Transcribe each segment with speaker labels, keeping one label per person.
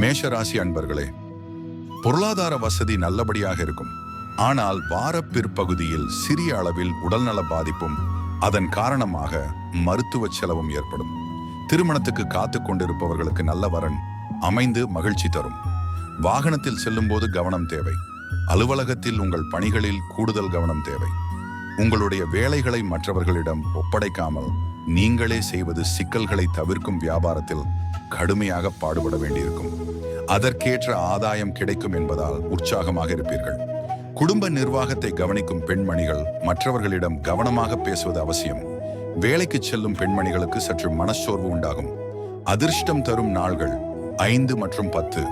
Speaker 1: மேஷராசி அன்பர்களே பொருளாதார வசதி நல்லபடியாக இருக்கும். ஆனால் வார பிற்பகுதியில் சிறிய அளவில் உடல்நல பாதிப்பும் அதன் காரணமாக மருத்துவ செலவும் ஏற்படும். திருமணத்துக்கு காத்து கொண்டிருப்பவர்களுக்கு நல்ல வரன் அமைந்து மகிழ்ச்சி தரும். வாகனத்தில் செல்லும்போது கவனம் தேவை. அலுவலகத்தில் உங்கள் பணிகளில் கூடுதல் கவனம் தேவை. உங்களுடைய வேலைகளை மற்றவர்களிடம் ஒப்படைக்காமல் நீங்களே செய்வது சிக்கல்களை தவிர்க்கும் வியாபாரத்தில் கடுமையாக பாடுபட வேண்டியிருக்கும். அதற்கேற்ற ஆதாயம் கிடைக்கும் என்பதால் உற்சாகமாக இருப்பீர்கள். குடும்ப நிர்வாகத்தை கவனிக்கும் பெண்மணிகள் மற்றவர்களிடம் கவனமாக பேசுவது அவசியம். வேலைக்கு செல்லும் பெண்மணிகளுக்கு சற்று மனச்சோர்வு உண்டாகும். அதிர்ஷ்டம் தரும் நாள்கள் ஐந்து மற்றும் பத்து.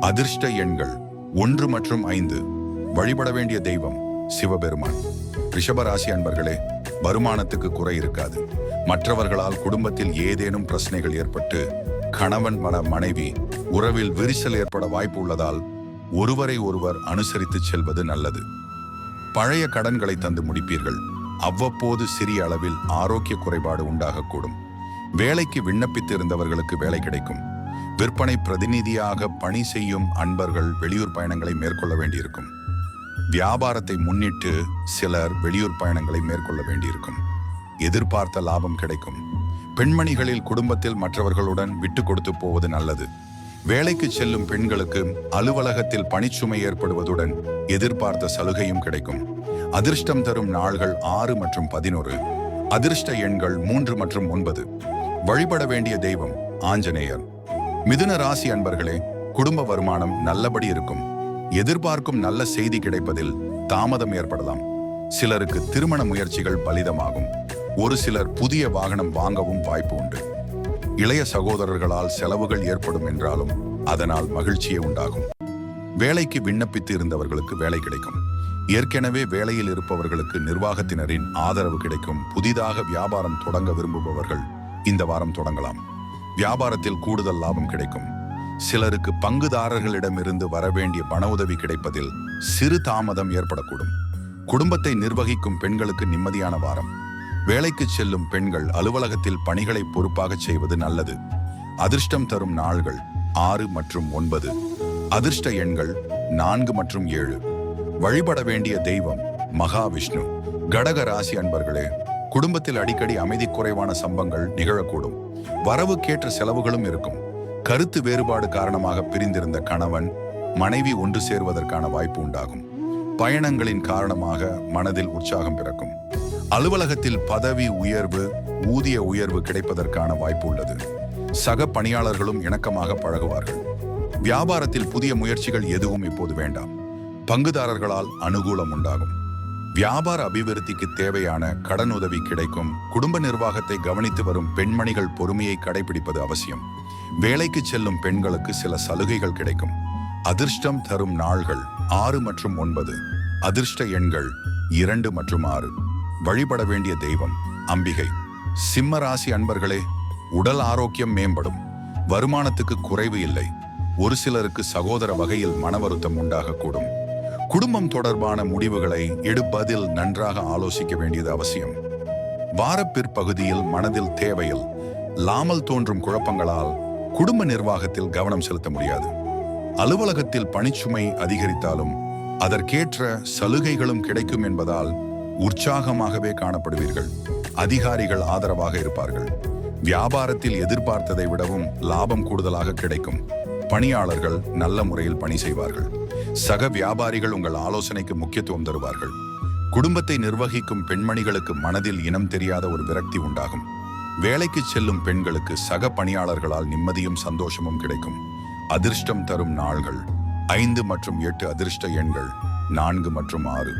Speaker 1: அதிர்ஷ்ட எண்கள் ஒன்று மற்றும் ஐந்து. வழிபட வேண்டிய தெய்வம் சிவபெருமான். ரிஷபராசி அன்பர்களே வருமானத்துக்கு குறை இருக்காது. மற்றவர்களால் குடும்பத்தில் ஏதேனும் பிரச்சனைகள் ஏற்பட்டு கணவன் மன மனைவி உறவில் விரிசல் ஏற்பட வாய்ப்பு உள்ளதால் ஒருவரை ஒருவர் அனுசரித்து செல்வது நல்லது. பழைய கடன்களை தந்து முடிப்பீர்கள். அவ்வப்போது சிறிய அளவில் ஆரோக்கிய குறைபாடு உண்டாகக்கூடும். வேலைக்கு விண்ணப்பித்து இருந்தவர்களுக்கு வேலை கிடைக்கும். விற்பனை பிரதிநிதியாக பணி செய்யும் அன்பர்கள் வெளியூர் பயணங்களை மேற்கொள்ள வேண்டியிருக்கும். வியாபாரத்தை முன்னிட்டு சிலர் வெளியூர் பயணங்களை மேற்கொள்ள வேண்டியிருக்கும். எதிர்பார்த்த லாபம் கிடைக்கும். பெண்மணிகளில் குடும்பத்தில் மற்றவர்களுடன் விட்டு கொடுத்து போவது நல்லது. வேலைக்கு செல்லும் பெண்களுக்கு அலுவலகத்தில் பணிச்சுமை ஏற்படுவதுடன் எதிர்பார்த்த சலுகையும் கிடைக்கும். அதிர்ஷ்டம் தரும் நாள்கள் ஆறு மற்றும் பதினொரு. அதிர்ஷ்ட எண்கள் மூன்று மற்றும் ஒன்பது. வழிபட வேண்டிய தெய்வம் ஆஞ்சநேயர். மிதுன ராசி அன்பர்களே குடும்ப வருமானம் நல்லபடி இருக்கும். எதிர்பார்க்கும் நல்ல செய்தி கிடைப்பதில் தாமதம் ஏற்படலாம். சிலருக்கு திருமண முயற்சிகள் பலிதமாகும். ஒரு சிலர் புதிய வாகனம் வாங்கவும் வாய்ப்பு உண்டு. இளைய சகோதரர்களால் செலவுகள் ஏற்படும் என்றாலும் அதனால் மகிழ்ச்சியே உண்டாகும். வேலைக்கு விண்ணப்பித்து இருந்தவர்களுக்கு வேலை கிடைக்கும். ஏற்கனவே வேலையில் இருப்பவர்களுக்கு நிர்வாகத்தினரின் ஆதரவு கிடைக்கும். புதிதாக வியாபாரம் தொடங்க விரும்புபவர்கள் இந்த வாரம் தொடங்கலாம். வியாபாரத்தில் கூடுதல் லாபம் கிடைக்கும். சிலருக்கு பங்குதாரர்களிடமிருந்து வரவேண்டிய பண உதவி கிடைப்பதில் சிறு தாமதம் ஏற்படக்கூடும். குடும்பத்தை நிர்வகிக்கும் பெண்களுக்கு நிம்மதியான வாரம். வேலைக்கு செல்லும் பெண்கள் அலுவலகத்தில் பணிகளை பொறுப்பாக செய்வது நல்லது. அதிர்ஷ்டம் தரும் நாள்கள் ஆறு மற்றும் ஒன்பது. அதிர்ஷ்ட எண்கள் நான்கு மற்றும் ஏழு. வழிபட வேண்டிய தெய்வம் மகாவிஷ்ணு. கடக ராசி அன்பர்களே குடும்பத்தில் அடிக்கடி அமைதி குறைவான சம்பங்கள் நிகழக்கூடும். வரவுக்கேற்ற செலவுகளும் இருக்கும். கருத்து வேறுபாடு காரணமாக பிரிந்திருந்த கணவன் மனைவி ஒன்று சேர்வதற்கான வாய்ப்பு உண்டாகும். பயணங்களின் காரணமாக மனதில் உற்சாகம் பிறக்கும். அலுவலகத்தில் பதவி உயர்வு ஊதிய உயர்வு கிடைப்பதற்கான வாய்ப்பு உள்ளது. சக பணியாளர்களும் இணக்கமாக பழகுவார்கள். வியாபாரத்தில் புதிய முயற்சிகள் எதுவும் இப்போது வேண்டாம். பங்குதாரர்களால் அனுகூலம் உண்டாகும். வியாபார அபிவிருத்திக்கு தேவையான கடன் உதவி கிடைக்கும். குடும்ப நிர்வாகத்தை கவனித்து வரும் பெண்மணிகள் பொறுமையை கடைபிடிப்பது அவசியம். வேலைக்கு செல்லும் பெண்களுக்கு சில சலுகைகள் கிடைக்கும். அதிர்ஷ்டம் தரும் நாள்கள் ஆறு மற்றும் ஒன்பது. அதிர்ஷ்ட எண்கள் இரண்டு மற்றும் ஆறு. வழிபட வேண்டிய தெய்வம் அம்பிகை. சிம்ம ராசி அன்பர்களே உடல் ஆரோக்கியம் மேம்படும். வருமானத்துக்கு குறைவு இல்லை. ஒரு சிலருக்கு சகோதர வகையில் மன வருத்தம் உண்டாகக்கூடும். குடும்பம் தொடர்பான முடிவுகளை எடுப்பதில் நன்றாக ஆலோசிக்க வேண்டியது அவசியம். வாரப்பிற்பகுதியில் மனதில் தேவையில் லாமல் தோன்றும் குழப்பங்களால் குடும்ப நிர்வாகத்தில் கவனம் செலுத்த முடியாது. அலுவலகத்தில் பணிச்சுமை அதிகரித்தாலும் அதற்கேற்ற சலுகைகளும் கிடைக்கும் என்பதால் உற்சாகமாகவே காணப்படுவீர்கள். அதிகாரிகள் ஆதரவாக இருப்பார்கள். வியாபாரத்தில் எதிர்பார்த்ததை விடவும் லாபம் கூடுதலாக கிடைக்கும். பணியாளர்கள் நல்ல முறையில் பணி செய்வார்கள். சக வியாபாரிகள் உங்கள் ஆலோசனைக்கு முக்கியத்துவம் தருவார்கள். குடும்பத்தை நிர்வகிக்கும் பெண்மணிகளுக்கு மனதில் இனம் தெரியாத ஒரு விரக்தி உண்டாகும். வேலைக்கு செல்லும் பெண்களுக்கு சக பணியாளர்களால் நிம்மதியும் சந்தோஷமும் கிடைக்கும். அதிர்ஷ்டம் தரும் நாள்கள். ஐந்து மற்றும் எட்டு அதிர்ஷ்ட எண்கள். நான்கு மற்றும் ஆறு.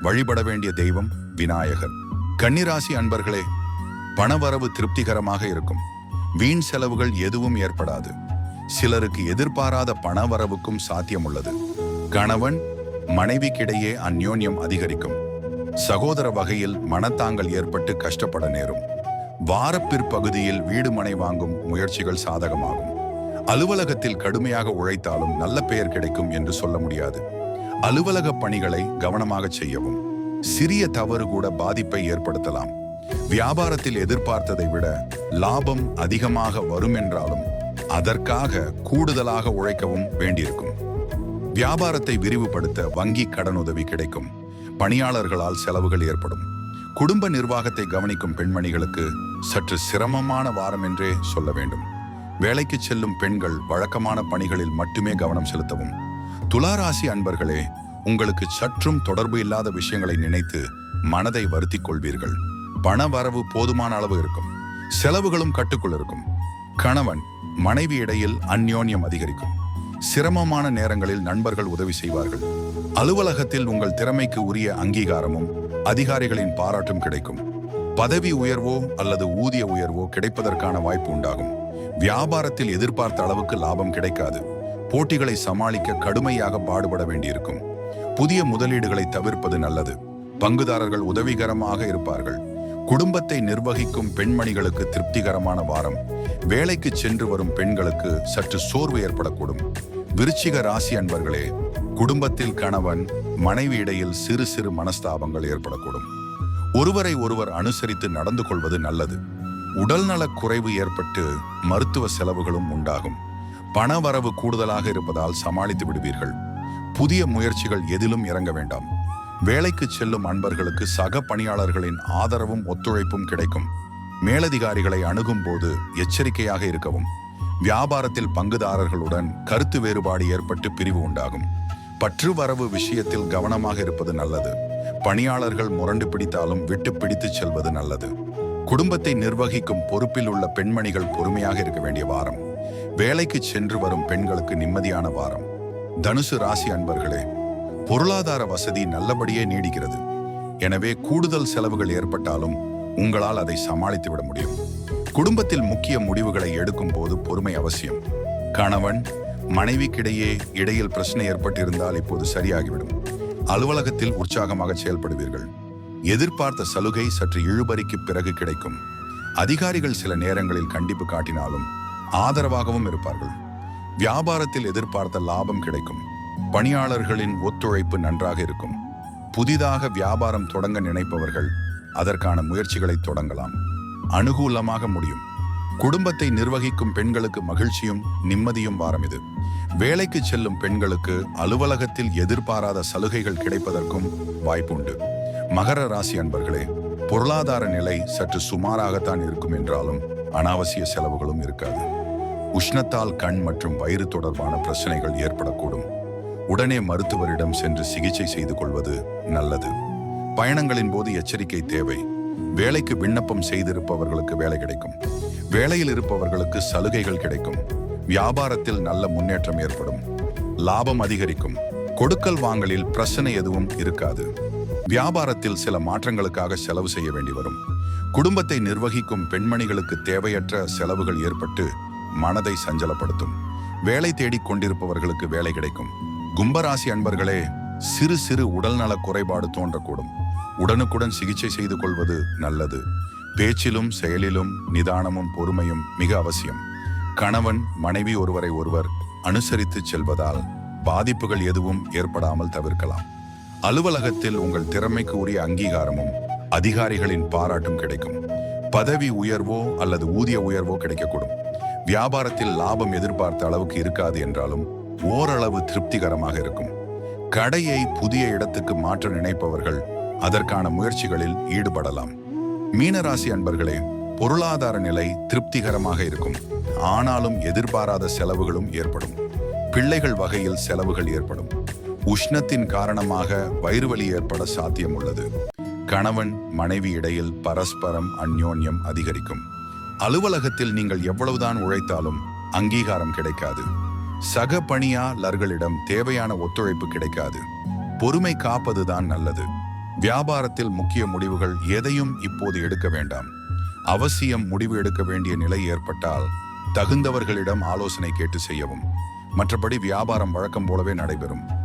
Speaker 1: வழிபட வேண்டிய தெய்வம் விநாயகர். கன்னிராசி அன்பர்களே பணவரவு திருப்திகரமாக இருக்கும். வீண் செலவுகள் எதுவும் ஏற்படாது. சிலருக்கு எதிர்பாராத பணவரவுக்கும் சாத்தியம் உள்ளது கணவன் மனைவிக்கிடையே அந்யோன்யம் அதிகரிக்கும். சகோதர வகையில் மனத்தாங்கள் ஏற்பட்டு கஷ்டப்பட நேரும். வாரப்பிற்பகுதியில் வீடு மனை வாங்கும் முயற்சிகள் சாதகமாகும். அலுவலகத்தில் கடுமையாக உழைத்தாலும் நல்ல பெயர் கிடைக்கும் என்று சொல்ல முடியாது. அலுவலக பணிகளை கவனமாக செய்யவும். சிறிய தவறு கூட பாதிப்பை ஏற்படுத்தலாம். வியாபாரத்தில் எதிர்பார்த்ததை விட லாபம் அதிகமாக வரும் என்றாலும் அதற்காக கூடுதலாக உழைக்கவும் வேண்டியிருக்கும். வியாபாரத்தை விரிவுபடுத்த வங்கி கடனுதவி கிடைக்கும். பணியாளர்களால் செலவுகள் ஏற்படும். குடும்ப நிர்வாகத்தை கவனிக்கும் பெண்மணிகளுக்கு சற்று சிரமமான வாரம் என்றே சொல்ல வேண்டும். வேலைக்கு செல்லும் பெண்கள் வழக்கமான பணிகளில் மட்டுமே கவனம் செலுத்தவும். துளாராசி அன்பர்களே உங்களுக்கு சற்றும் தொடர்பு இல்லாத விஷயங்களை நினைத்து மனதை வருத்திக் கொள்வீர்கள். பண வரவு போதுமான அளவு இருக்கும். செலவுகளும் கட்டுக்குள் இருக்கும். கணவன் மனைவி இடையில் அந்யோன்யம் அதிகரிக்கும். சிரமமான நேரங்களில் நண்பர்கள் உதவி செய்வார்கள். அலுவலகத்தில் உங்கள் திறமைக்கு உரிய அங்கீகாரமும் அதிகாரிகளின் பாராட்டும் கிடைக்கும். பதவி உயர்வோ அல்லது ஊதிய உயர்வோ கிடைப்பதற்கான வாய்ப்பு உண்டாகும். வியாபாரத்தில் எதிர்பார்த்த அளவுக்கு லாபம் கிடைக்காது. போட்டிகளை சமாளிக்க கடுமையாக பாடுபட வேண்டியிருக்கும். புதிய முதலீடுகளை தவிர்ப்பது நல்லது. பங்குதாரர்கள் உதவிகரமாக இருப்பார்கள். குடும்பத்தை நிர்வகிக்கும் பெண்மணிகளுக்கு திருப்திகரமான வாரம். வேலைக்கு சென்று வரும் பெண்களுக்கு சற்று சோர்வு ஏற்படக்கூடும். விருச்சிக ராசி அன்பர்களே குடும்பத்தில் கணவன் மனைவி இடையில் சிறு சிறு மனஸ்தாபங்கள் ஏற்படக்கூடும். ஒருவரை ஒருவர் அனுசரித்து நடந்து கொள்வது நல்லது. உடல்நலக் குறைவு ஏற்பட்டு மருத்துவ செலவுகளும் உண்டாகும். பண வரவு கூடுதலாக இருப்பதால் சமாளித்து விடுவீர்கள். புதிய முயற்சிகள் எதிலும் இறங்க வேண்டாம். வேலைக்கு செல்லும் அன்பர்களுக்கு சக பணியாளர்களின் ஆதரவும் ஒத்துழைப்பும் கிடைக்கும். மேலதிகாரிகளை அணுகும் போது எச்சரிக்கையாக இருக்கவும். வியாபாரத்தில் பங்குதாரர்களுடன் கருத்து வேறுபாடு ஏற்பட்டு பிரிவு உண்டாகும். பற்று வரவு விஷயத்தில் கவனமாக இருப்பது நல்லது. பணியாளர்கள் முரண்டு பிடித்தாலும் விட்டு பிடித்துச் செல்வது நல்லது. குடும்பத்தை நிர்வகிக்கும் பொறுப்பில் உள்ள பெண்மணிகள் பொறுமையாக இருக்க வேண்டிய வாரம். வேலைக்கு சென்று வரும் பெண்களுக்கு நிம்மதியான வாரம். தனுசு ராசி அன்பர்களே பொருளாதார வசதி நல்லபடியே நீடிக்கிறது. எனவே கூடுதல் செலவுகள் ஏற்பட்டாலும் உங்களால் அதை சமாளித்து விட முடியும். குடும்பத்தில் முக்கிய முடிவுகளை எடுக்கும் போது பொறுமை அவசியம். கணவன் மனைவிக்கிடையே இடையில் பிரச்சனை ஏற்பட்டிருந்தால் இப்போது சரியாகிவிடும். அலுவலகத்தில் உற்சாகமாக செயல்படுவீர்கள். எதிர்பார்த்த சலுகை சற்று இழுபறிக்கு பிறகு கிடைக்கும். அதிகாரிகள் சில நேரங்களில் கண்டிப்பு காட்டினாலும் ஆதரவாகவும் இருப்பார்கள். வியாபாரத்தில் எதிர்பார்த்த லாபம் கிடைக்கும். பணியாளர்களின் ஒத்துழைப்பு நன்றாக இருக்கும். புதிதாக வியாபாரம் தொடங்க நினைப்பவர்கள் அதற்கான முயற்சிகளை தொடங்கலாம். அனுகூலமாக முடியும். குடும்பத்தை நிர்வகிக்கும் பெண்களுக்கு மகிழ்ச்சியும் நிம்மதியும் வாரம் இது. வேலைக்கு செல்லும் பெண்களுக்கு அலுவலகத்தில் எதிர்பாராத சலுகைகள் கிடைப்பதற்கும் வாய்ப்புண்டு. மகர ராசி அன்பர்களே பொருளாதார நிலை சற்று சுமாராகத்தான் இருக்கும் என்றாலும் அனாவசிய செலவுகளும் இருக்காது. உஷ்ணத்தால் கண் மற்றும் வயிறு தொடர்பான பிரச்சனைகள் ஏற்படக்கூடும். உடனே மருத்துவரிடம் சென்று சிகிச்சை செய்து கொள்வது நல்லது. பயணங்களின் போது எச்சரிக்கை தேவை. வேலைக்கு விண்ணப்பம் செய்திருப்பவர்களுக்கு வேலை கிடைக்கும். வேலையில் இருப்பவர்களுக்கு சலுகைகள் கிடைக்கும். வியாபாரத்தில் நல்ல முன்னேற்றம் ஏற்படும். லாபம் அதிகரிக்கும். கொடுக்கல் வாங்கலில் பிரச்சனை எதுவும் இருக்காது. வியாபாரத்தில் சில மாற்றங்களுக்காக செலவு செய்ய வேண்டி வரும். குடும்பத்தை நிர்வகிக்கும் பெண்மணிகளுக்கு தேவையற்ற செலவுகள் ஏற்பட்டு மனதை சஞ்சலப்படுத்தும். வேலை தேடிக் கொண்டிருப்பவர்களுக்கு வேலை கிடைக்கும். கும்பராசி அன்பர்களே சிறு சிறு உடல்நல குறைபாடு தோன்றக்கூடும். உடனுக்குடன் சிகிச்சை செய்து கொள்வது நல்லது. பேச்சிலும் செயலிலும் நிதானமும் பொறுமையும் மிக அவசியம். கணவன் மனைவி ஒருவரை ஒருவர் அனுசரித்து செல்வதால் பாதிப்புகள் எதுவும் ஏற்படாமல் தவிர்க்கலாம். அலுவலகத்தில் உங்கள் திறமைக்கு உரிய அங்கீகாரமும் அதிகாரிகளின் பாராட்டும் கிடைக்கும். பதவி உயர்வோ அல்லது ஊதிய உயர்வோ கிடைக்கக்கூடும். வியாபாரத்தில் லாபம் எதிர்பார்த்த அளவுக்கு இருக்காது என்றாலும் ஓரளவு திருப்திகரமாக இருக்கும். கடையை புதிய இடத்துக்கு மாற்ற நினைப்பவர்கள் அதற்கான முயற்சிகளில் ஈடுபடலாம். மீனராசி அன்பர்களே பொருளாதார நிலை திருப்திகரமாக இருக்கும். ஆனாலும் எதிர்பாராத செலவுகளும் ஏற்படும். பிள்ளைகள் வகையில் செலவுகள் ஏற்படும். உஷ்ணத்தின் காரணமாக வயிறு வலி ஏற்பட சாத்தியம் உள்ளது. கணவன் மனைவி இடையில் பரஸ்பரம் அந்யோன்யம் அதிகரிக்கும். அலுவலகத்தில் நீங்கள் எவ்வளவுதான் உழைத்தாலும் அங்கீகாரம் கிடைக்காது. சக பணியாளர்களிடம் தேவையான ஒத்துழைப்பு கிடைக்காது. பொறுமை காப்பதுதான் நல்லது. வியாபாரத்தில் முக்கிய முடிவுகள் எதையும் இப்போது எடுக்க வேண்டாம். அவசியம் முடிவு எடுக்க வேண்டிய நிலை ஏற்பட்டால் தகுந்தவர்களிடம் ஆலோசனை கேட்டு செய்யவும். மற்றபடி வியாபாரம் வழக்கம் போலவே நடைபெறும்.